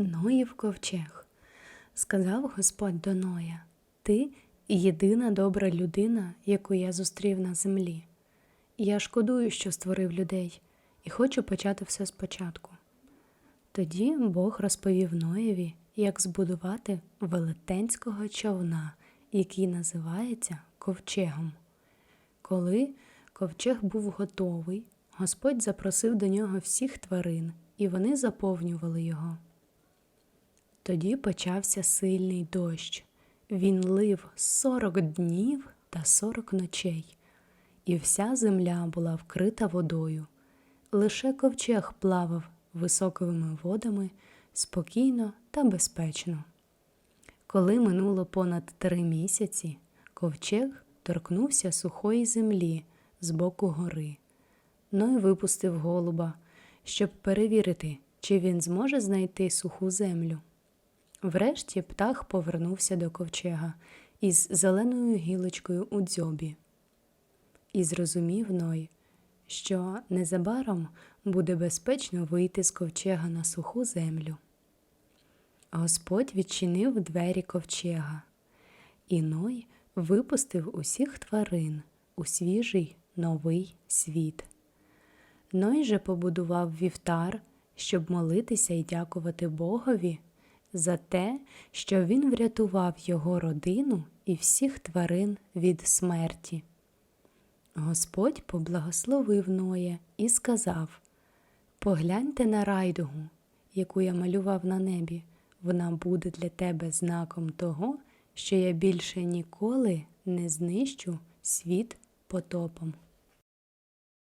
Ноїв ковчег. Сказав Господь до Ноя: Ти єдина добра людина, яку я зустрів на землі. Я шкодую, що створив людей, і хочу почати все спочатку. Тоді Бог розповів Ноєві, як збудувати велетенського човна, який називається ковчегом. Коли ковчег був готовий, Господь запросив до нього всіх тварин, і вони заповнювали його. Тоді почався сильний дощ. Він лив сорок днів та сорок ночей, і вся земля була вкрита водою. Лише ковчег плавав високими водами спокійно та безпечно. Коли минуло понад три місяці, ковчег торкнувся сухої землі з боку гори. Ной випустив голуба, щоб перевірити, чи він зможе знайти суху землю. Врешті птах повернувся до ковчега із зеленою гілочкою у дзьобі. І зрозумів Ной, що незабаром буде безпечно вийти з ковчега на суху землю. Господь відчинив двері ковчега, і Ной випустив усіх тварин у свіжий новий світ. Ной же побудував вівтар, щоб молитися і дякувати Богові за те, що він врятував його родину і всіх тварин від смерті. Господь поблагословив Ноя і сказав: Погляньте на райдугу, яку я малював на небі, вона буде для тебе знаком того, що я більше ніколи не знищу світ потопом.